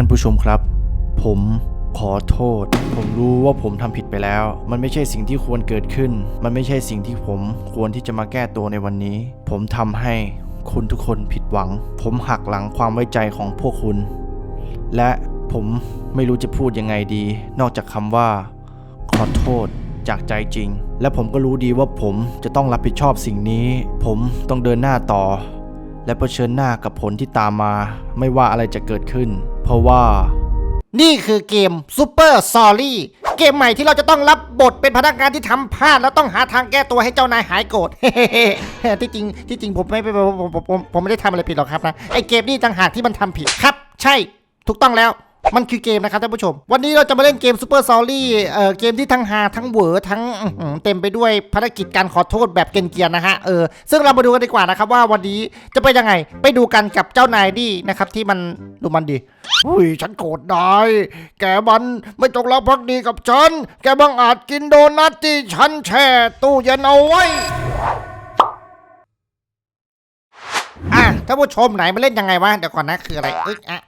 ท่านผู้ชมครับ ผมขอโทษ ผมรู้ว่าผมทำผิดไปแล้ว มันไม่ใช่สิ่งที่ควรเกิดขึ้น มันไม่ใช่สิ่งที่ผมควรที่จะมาแก้ตัวในวันนี้ ผมทำให้คุณทุกคนผิดหวัง ผมหักหลังความไว้ใจของพวกคุณ และผมไม่รู้จะพูดยังไงดี นอกจากคำว่า ขอโทษจากใจจริง และผมก็รู้ดีว่าผมจะต้องรับผิดชอบสิ่งนี้ ผมต้องเดินหน้าต่อ และเผชิญหน้ากับผลที่ตามมา ไม่ว่าอะไรจะเกิดขึ้น เพราะว่า นี่คือเกมซูเปอร์ซอรี่เกมใหม่ที่เราจะต้องรับบทเป็นพนักงานที่ทำพลาดแล้วต้องหาทางแก้ตัวให้เจ้านายหายโกรธ ที่จริงที่จริงผมไม่ผมผมผมผมผมไม่ได้ทำอะไรผิดหรอกครับนะไอเกมนี่ต่างหากที่มันทำผิดครับ ใช่ถูกต้องแล้ว มันคือเกมนะครับท่านผู้ชม วันนี้เราจะมาเล่นเกมซูเปอร์ซอรี่เอ่อเกมที่ทั้งฮาทั้งเหวอทั้งเต็มไปด้วยภารกิจการขอโทษแบบเกรียนๆนะฮะเออซึ่งเรามาดูกันดีกว่านะครับว่าวันนี้จะเป็นยังไงไปดูกันกับเจ้านายดีนะครับที่มันดูมันดีอุ้ยฉันโกรธนายแกมันไม่จงรักภักดีกับฉัน แกบังอาจกินโดนัทที่ฉันแช่ตู้เย็นเอาไว้อะท่านผู้ชมไหนมาเล่นยังไงวะเดี๋ยวก่อนนะคืออะไรเอ้ยอะอะ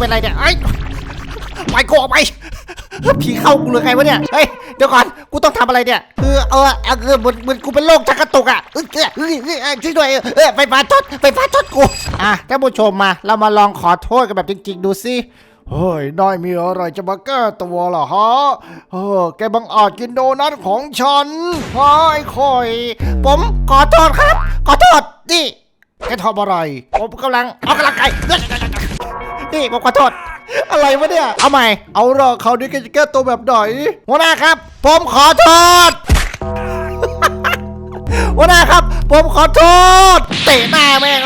เป็นไรเนี่ยเอ้ไปโกะไปผีเข้ากูเลยไงวะเนี่ย เฮ้ย เดี๋ยวก่อน กูต้องทำอะไรเนี่ยคือเออเออคือเหมือนเหมือนกูเป็นโรคชักกระตุกอะเอ้ยเอ้ยเอ้ยเออช่วยด้วยเอ้ยไฟฟ้าช็อตไฟฟ้าช็อตกู อะท่านผู้ชมมา เรามาลองขอโทษกันแบบจริง ๆ ดูสิเฮ้ยนายมีอะไรจะมาแก้ตัวเหรอฮะเออแกบังอาจกินโดนัทของฉันฮะไอ้คอย ผมขอโทษครับ ขอโทษ นี่แกทำอะไร ผมกำลังออกกำลังกาย นี่ผมขอโทษ อะไรวะเนี่ย เอาใหม่ เอาละคราวนี้แกจะแก้ตัวแบบไหนหัวหน้าครับ ผมขอโทษ หัวหน้าครับ ผมขอโทษ เตะหน้าแม่ง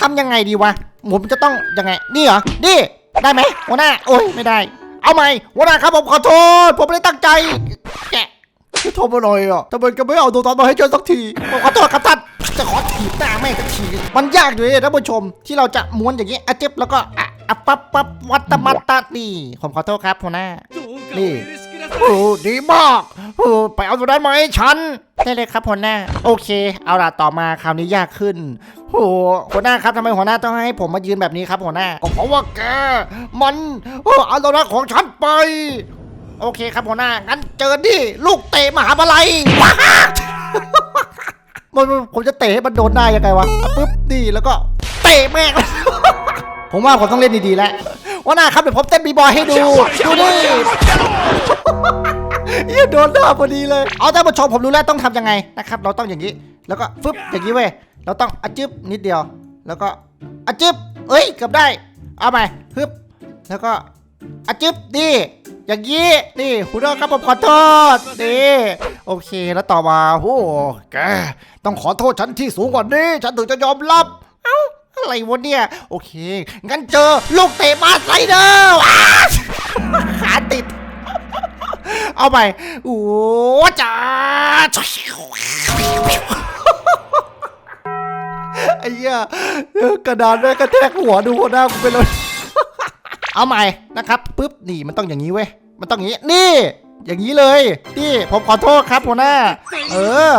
ทำยังไงดีวะ ผมจะต้องยังไง นี่เหรอ นี่ ได้ไหมหัวหน้า โอ้ยไม่ได้ เอาใหม่หัวหน้าครับผมขอโทษ ผมไม่ได้ตั้งใจแกะจะทำอะไรอะทำไมแกไม่เอาตัวตอนมาให้ฉันสักทีผมขอโทษครับท่าน จะขอถีบหน้าแม่งสักทีมันยากอยู่เลยท่านผู้ชมที่เราจะม้วนอย่างนี้อะเจ็บแล้วก็อะอะปั๊บปั๊บวัตตมัตตานี่ผมขอโทษครับหัวหน้านี่โอ้ดีมากโอ้ไปเอาตัวนั้นมาให้ฉันได้เลยครับหัวหน้า โอเค เอาล่ะต่อมาคราวนี้ยากขึ้นโอ้หัวหน้าครับทำไมหัวหน้าต้องให้ผมมายืนแบบนี้ครับหัวหน้าก็เพราะว่าแกมันเอาตัวนั้นของฉันไป โอเคครับหัวหน้างั้นเจอดิลูกเตะมหาบาลัยามัน มันผมจะเตะให้มันโดนได้ยังไงวะปุ๊บนี่แล้วก็เตะแม่งผมว่าผมต้องเล่นดีๆแล้วหัวหน้าครับเดี๋ยวผมเต้นบีบอยให้ดู ดูนี่เหี้ยโดนหน้าพอดีเลย เอาท่านผู้ชมผมรู้แล้วต้องทำยังไงนะครับ เราต้องอย่างนี้ แล้วก็ฟึบอย่างนี้เว้ย เราต้องอะจึบนิดเดียว แล้วก็อะจึบเอ้ยเกือบได้ เอาใหม่ฮึบ แล้วก็อะจึบดี อย่างนี้นี่คุณเรครับผมขอโทษนี่โอเคแล้วต่อมาโอ้แกต้องขอโทษฉันที่สูงกว่านี้ ฉันถึงจะยอมรับเอ้าอะไรวะเนี่ย โอเค งั้นเจอลูกเตะมาสไลเดอร์ว้าขาติด เอาไปโอ้จ้าไอ้เหี้ยเอกระดานแม่กระแทกหัวดูหัวหน้ากูไปเลย เอาใหม่นะครับปุ๊บนี่มันต้องอย่างนี้เว้ยมันต้องอย่างนี้นี่ อย่างนี้เลยนี่ผมขอโทษครับหัวหน้า เออ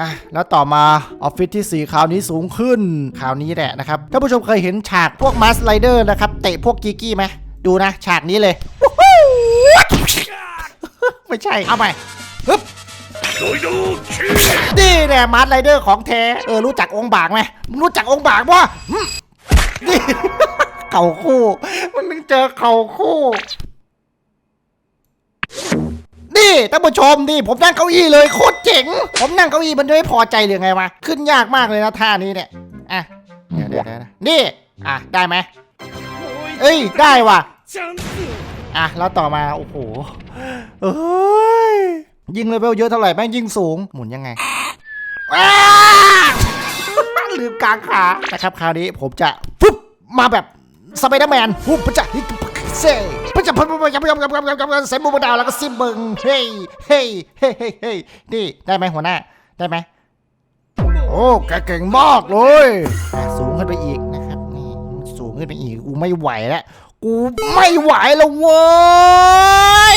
อะแล้วต่อมาออฟฟิศที่ 4 คราวนี้สูงขึ้นคราวนี้แหละนะครับท่านผู้ชมเคยเห็นฉากพวกมาสไลเดอร์นะครับเตะพวกกีกี้ไหมดูนะ ฉากนี้เลย ไม่ใช่ เอาใหม่ฮึบนี่แน่มาสไลเดอร์ของแท้ เออ รู้จักองค์บากไหมรู้จักองค์บากปะนี่ เข่าคู่ มันนึงเจอเข่าคู่ นี่ท่านผู้ชมนี่ผมนั่งเก้าอี้เลยโคตรเจ๋ง ผมนั่งเก้าอี้มันไม่พอใจหรือไงวะ ขึ้นยากมากเลยนะท่านี้เนี่ย อะ เดี๋ยวเดี๋ยวเดี๋ยวนะนี่ อะ ได้ไหมเอ้ย ได้ว่ะ อะ แล้วต่อมา โอ้โหเอ้ย ยิงเลเวลเยอะเท่าไหร่แม่งยิงสูง หมุนยังไงอ้า ลืมกลางขานะครับคราวนี้ผมจะปุ๊บมาแบบ สไปเดอร์แมนปุ๊บปะจะฮิกเซ่ปะจะพับพับยับยับยับยับยับยับใส่บูมดาวแล้วก็ซิมเบิงเฮ้ยเฮ้ยเฮ้ยเฮ้ยนี่ได้ไหมหัวหน้าได้ไหมโอ้แกเก่งมากเลยสูงขึ้นไปอีกนะครับนี่สูงขึ้นไปอีกกูไม่ไหวแล้วกูไม่ไหวแล้วเว้ย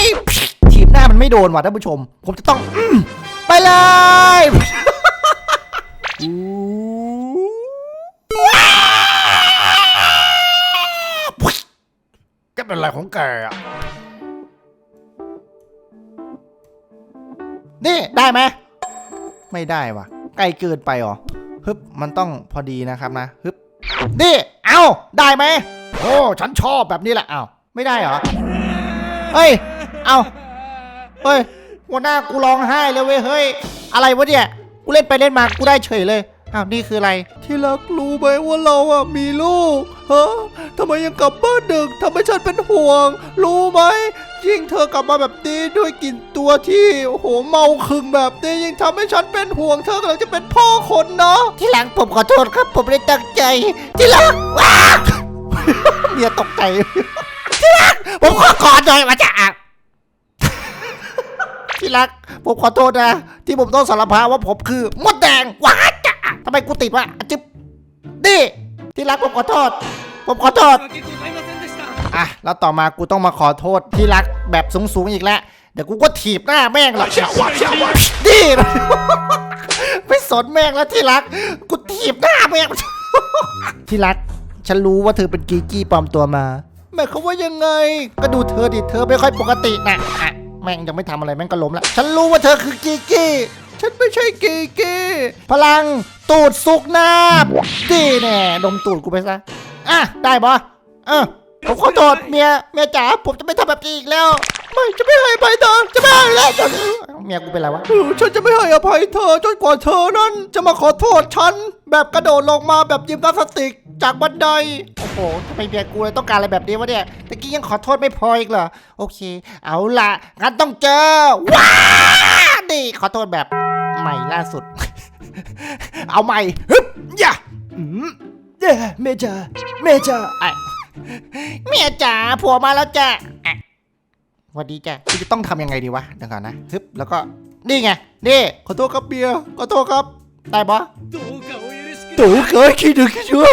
ทีมหน้ามันไม่โดนว่ะท่านผู้ชม ผมจะต้องไปเลย อะไรของแกอะ นี่ได้ไหม ไม่ได้วะไกลเกินไปหรอ ฮึบ มันต้องพอดีนะครับนะ ฮึบ นี่ เอาได้ไหม โอ้ ฉันชอบแบบนี้แหละ เอาไม่ได้เหรอ เฮ้ย เอาเฮ้ยหัวหน้ากูร้องไห้เลยเว้ย เฮ้ย อะไรวะเนี่ย กูเล่นไปเล่นมา กูได้เฉยเลย อ้าวนี่คืออะไร ที่รักรู้ไหมว่าเราอะมีลูกฮะทำไมยังกลับบ้านดึกทำให้ฉันเป็นห่วง รู้ไหมยิ่งเธอกลับมาแบบนี้ด้วยกลิ่นตัวที่โอ้โหเมาคึงแบบนี้ยิ่งทำให้ฉันเป็นห่วง เธอกำลังจะเป็นพ่อคนเนาะที่หลังผมขอโทษครับ ผมไม่ได้ตั้งใจ ที่หลังว้าเมียตกใจที่หลังผมขอกอดหน่อยมาจะอะที่รัก ผมขอโทษนะ ที่ผมต้องสารภาพว่าผมคือมดแดงว้าจะ ทำไมกูติดวะจึ๊บดิที่รักผมขอโทษ ผมขอโทษ อะ แล้วต่อมากูต้องมาขอโทษที่รักแบบสูงๆอีกแล้ว เดี๋ยวกูก็ถีบหน้าแม่งหรอกดิไม่สนแม่งแล้วที่รัก กูถีบหน้าแม่ง ที่รัก ฉันรู้ว่าเธอเป็นกีกี้ปลอมตัวมาหมายความว่ายังไง ก็ดูเธอดิ เธอไม่ค่อยปกติน่ะแม่งยังไม่ทำอะไรแม่งก็ล้มละ ฉันรู้ว่าเธอคือกีกี้ ฉันไม่ใช่กีกี้พลังตูดสุกนาบดีแน่ดมตูดกูไปซะอะได้ปะเออผมขอโทษเมียเมียจ๋าผมจะไม่ทำแบบนี้อีกแล้ว ไม่จะไม่ให้อภัยเธอจะไม่ให้แล้วจะเมียกูเป็นไรวะเออฉันจะไม่ให้อภัยเธอจนกว่าเธอนั้น จะมาขอโทษฉัน แบบกระโดดลงมาแบบยิมนาสติกจากบันไดโอ้โหทำไมเมียกูเลยต้องการอะไรแบบนี้วะเนี่ยตะกี้ยังขอโทษไม่พออีกเหรอโอเค เอาละงั้นต้องเจอว้าดีขอโทษแบบ ใหม่ล่าสุด เอาใหม่ฮึบย่าเด้เมเจอร์เมเจอร์ไอเมียจ๋าผัวมาแล้วจ้ะวันดีจ้ะจะต้องทำยังไงดีวะเดี๋ยวก่อนนะฮึบแล้วก็นี่ไงนี่ขอโทษครับเบียร์ขอโทษครับได้ปะตู่เก๋ดคิดถึงคิดชัว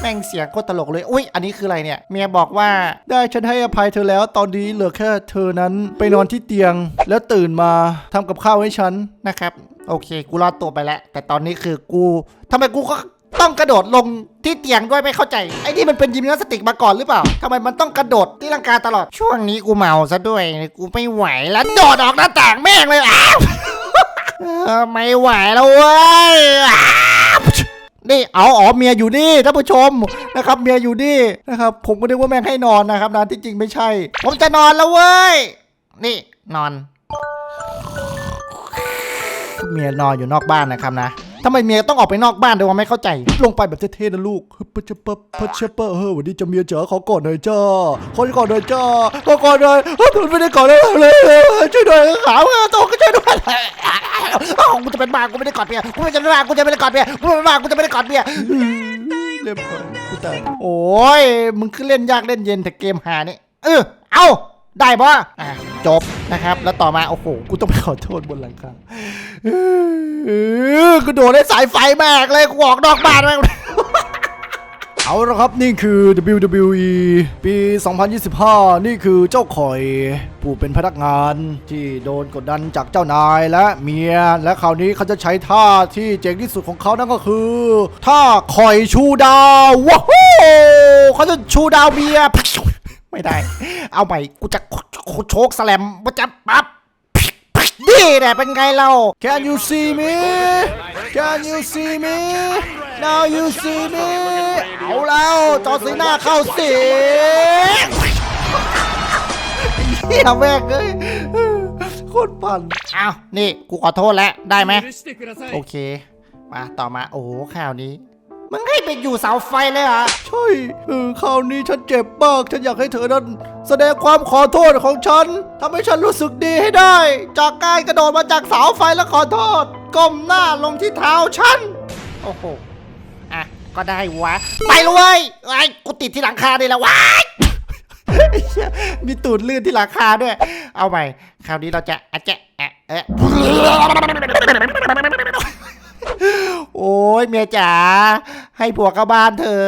แม่งเสียงโคตรตลกเลย อุ้ย อันนี้คืออะไรเนี่ย เมียบอกว่าได้ฉันให้อภัยเธอแล้ว ตอนนี้เหลือแค่เธอนั้นไปนอนที่เตียง แล้วตื่นมาทำกับข้าวให้ฉันนะครับ โอเค กูรอดตัวไปแล้ว แต่ตอนนี้คือกูทำไมกูก็ต้องกระโดดลงที่เตียงด้วยไม่เข้าใจ ไอ้นี่มันเป็นยิมนาสติกมาก่อนหรือเปล่าทำไมมันต้องกระโดดที่ลังกาตลอด ช่วงนี้กูเมาซะด้วย กูไม่ไหวแล้วโดดออกหน้าต่างแม่งเลยอ้าวไม่ไหวแล้วเว้ยนี่เอาอ๋อเมียอยู่นี่ท่านผู้ชมนะครับ เมียอยู่นี่นะครับ ผมก็นึกว่าแม่งให้นอนนะครับนะที่จริงไม่ใช่ ผมจะนอนแล้วเว้ย นี่นอน เมียนอนอยู่นอกบ้านนะครับนะทำไมเมียต้องออกไปนอกบ้านด้วยวะไม่เข้าใจ ลงไปแบบเท่ๆนะลูกฮึบปะจะปะปะจะปะเฮ้ยวันนี้จะเมียเจ๋าขอกอนหน่อยจ้าขอกอนหน่อยจ้าขอกอนหน่อยเฮ้ยผมไม่ได้กอนเลยเลยช่วยหน่อยขาวโตก็ช่วยด้วยอ้กูจะเป็นบ้ากูไม่ได้กอดเมียกูจะเป็นบ้ากูจะไม่ได้กอดเมียกูเป็นบ้ากูจะไม่ได้กอดเมียเรียบร้อยกูตายโอ้ยมึงคือเล่นยากเล่นเย็นแต่เกมหานี่เออเอา ได้ปะอะจบนะครับ แล้วต่อมาโอ้โหกูต้องไปขอโทษบนหลังคากูโดดได้สายไฟมากเลยกูออกนอกบ้านแม่งเอาละครับนี่คือ WWE ปี 2025 นี่คือเจ้าข่อย ผู้เป็นพนักงานที่โดนกดดันจากเจ้านายและเมีย และคราวนี้เขาจะใช้ท่าที่เจ๋งที่สุดของเขานั่นก็คือ ท่าข่อยชูดาวว้าวเขาจะชูดาวเมีย ไม่ได้ เอาใหม่กูจะโชกแสลมว่าจะปั๊บนี่แหละเป็นไงเรา Can you see me Can you see me Now you see me เอาแล้วจอสีหน้าเข้าสิเฮียแม่งเอ้ยคนปั่นอ้าวนี่ กูขอโทษแล้ว ได้ไหมโอเค มาต่อมา โอ้โหข่าวนี้ มึงให้ไปอยู่เสาไฟเลยเหรอใช่เออคราวนี้ฉันเจ็บมาก ฉันอยากให้เธอนั้น แสดงความขอโทษของฉันทำให้ฉันรู้สึกดีให้ได้ จากการกระโดดมาจากเสาไฟแล้วขอโทษ ก้มหน้าลงที่เท้าฉัน โอ้โห อะ ก็ได้วะ ไปเลยเว้ยไอ้ยกูติดที่หลังคาได้แล้วว้ายไอ้เหี้ยมีตูดลื่นที่หลังคาด้วย เอาใหม่ คราวนี้เราจะอะแจะแอะเอะ โอ้ยเมียจ๋าให้ผัวเข้าบ้านเถอ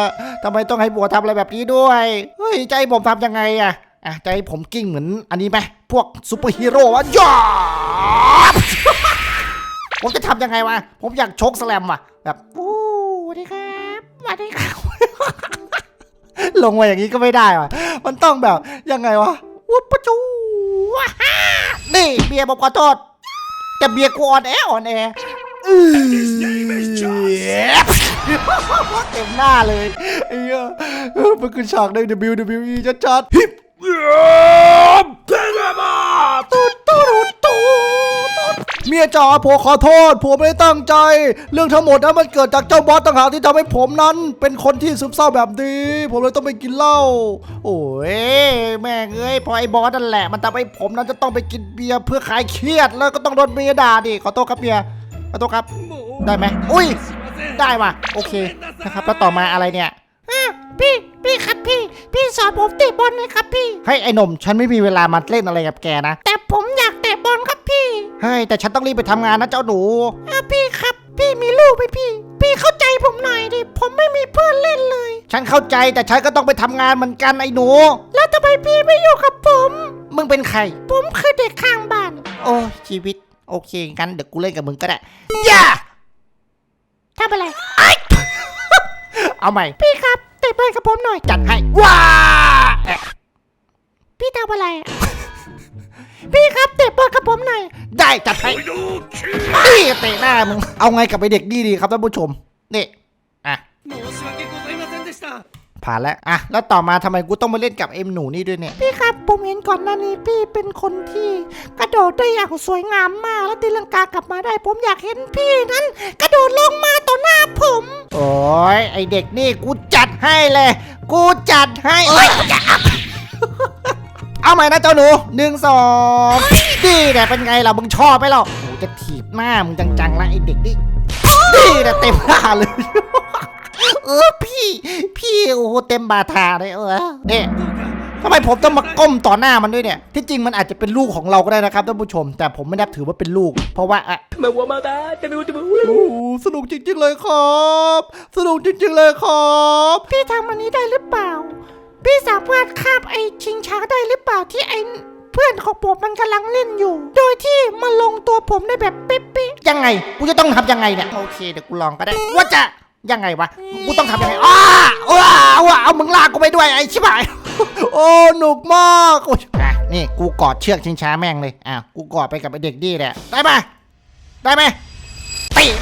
ะทำไมต้องให้ผัวทำอะไรแบบนี้ด้วยเฮ้ยใจผมทำยังไงอะอะใจผมกิ้งเหมือนอันนี้ไหมพวกซูเปอร์ฮีโร่วะย่าผมจะทำยังไงวะผมอยากชกสแลมว่ะ แบบอู้สวัสดีครับสวัสดีครับลงมาอย่างนี้ก็ไม่ได้วะมันต้องแบบยังไงวะวุบปะจูว้าฮ่นี่เบียร์บอกขอโทษแต่เบียร์กูอ่อนแออ่อนแอ เต็มหน้าเลยไอ้เหี้ยเออมันคือฉากใน WWE ชัดๆฮิปตูดตูดตูดเมียจ๋าผมขอโทษ ผมไม่ได้ตั้งใจ เรื่องทั้งหมดนั้นมันเกิดจากเจ้าบอสต่างหากที่ทำให้ผมนั้น เป็นคนที่ซึมเศร้าแบบนี้ ผมเลยต้องไปกินเหล้าโอ้ยแม่งเอ้ยพอไอ้บอสนั่นแหละมันทำให้ผมนั้นจะต้องไปกินเบียร์เพื่อคลายเครียดแล้วก็ต้องโดนเมียด่าดิขอโทษครับเมีย ขอโทษครับ ได้ไหมอุ้ย ได้ว่ะ โอเค นะครับ แล้วต่อมาอะไรเนี่ยพี่ พี่ครับพี่ พี่สอนผมเตะบอลเลยครับพี่ให้ไอ้หนุ่ม ฉันไม่มีเวลามาเล่นอะไรกับแกนะ แต่ผมอยากเตะบอลครับพี่ เฮ้ย แต่ฉันต้องรีบไปทำงานนะเจ้าหนูอ้าพี่ครับ พี่มีลูกไหมพี่ พี่เข้าใจผมหน่อยดิ ผมไม่มีเพื่อนเล่นเลย ฉันเข้าใจแต่ฉันก็ต้องไปทำงานเหมือนกันไอ้หนู แล้วทำไมพี่ไม่อยู่กับผม มึงเป็นใคร ผมคือเด็กข้างบ้าน โอ้ชีวิต โอเคงั้นเดี๋ยวกูเล่นกับมึงก็ได้อย่าทำอะไรไอ้เอาใหม่ พี่ครับเตะบอลกับผมหน่อยจัดให้ว้าแอะพี่ทำอะไรอะพี่ครับเตะบอลกับผมหน่อยได้จัดให้นี่เตะหน้ามึงเอาไงกับไอเด็กนี่ดีครับท่านผู้ชมนี่อะ ผ่านแล้ว อะ แล้วต่อมาทำไมกูต้องมาเล่นกับเอ็มหนูนี่ด้วยเนี่ย พี่ครับ ผมเห็นก่อนหน้านี้พี่เป็นคนที่ กระโดดได้อย่างสวยงามมาก แล้วตีลังกากลับมาได้ ผมอยากเห็นพี่นั้น กระโดดลงมาต่อหน้าผม โอ้ยไอเด็กนี่กูจัดให้เลย กูจัดให้เอ้ยเอาใหม่นะเจ้าหนูหนึ่งสองดีแหละเป็นไงล่ะมึงชอบไหมล่ะโอ้จะถีบหน้ามึงจังๆละไอเด็กนี่ดีแหละเต็มหน้าเลย เออพี่ พี่โอ้โหเต็มบาทาเลยเออเนี่ยทำไมผมต้องมาก้มต่อหน้ามันด้วยเนี่ย ที่จริงมันอาจจะเป็นลูกของเราก็ได้นะครับท่านผู้ชม แต่ผมไม่นับถือว่าเป็นลูก เพราะว่าอะมาวัวมาตาจะไม่รู้จะไม่รู้โอ้สนุกจริง ๆ เลยครับ สนุกจริง ๆ เลยครับ พี่ทำอันนี้ได้หรือเปล่า พี่สามารถคาบไอ้ชิงช้าได้หรือเปล่าที่ไอ้เพื่อนของผมมันกำลังเล่นอยู่ โดยที่มาลงตัวผมได้แบบเป๊ะๆยังไง กูจะต้องทำยังไงเนี่ย โอเคเดี๋ยวกูลองก็ได้ ว่าจะ ยังไงวะ กูต้องทำยังไงอ้าว้าวว้าเอามึงลากกูไปด้วยไอ้ชิบหาย โอ้หนุกมากโอ้ยอะนี่กูกอดเชือกชิงช้าแม่งเลยอะกูกอดไปกับไอ้เด็กดีแหละ ได้ปะได้ไหมเตะ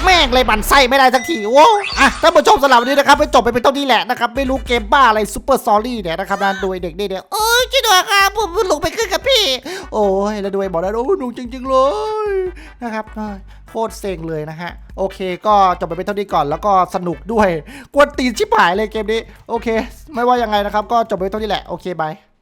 แม่งเลยบันไส้ไม่ได้สักทีโว้อะท่านผู้ชมสำหรับวันนี้นะครับไปจบไปเป็นเท่านี้แหละนะครับไม่รู้เกมบ้าอะไรซูเปอร์ซอรี่เนี่ยนะครับนะโดยเด็กนี่เนี่ยโอ้ยช่วยด้วยครับผมหลงไปขึ้นกับพี่ โอ้ยแล้วด้วยบอกได้โอ้หนุกจริง ๆ เลยนะครับโคตรเซ็งเลยนะฮะโอเค ก็จบไปเป็นเท่านี้ก่อนแล้วก็สนุกด้วย กวนตีนชิบหายเลยเกมนี้ โอเค ไม่ว่ายังไงนะครับ ก็จบไปเท่านี้แหละโอเคบาย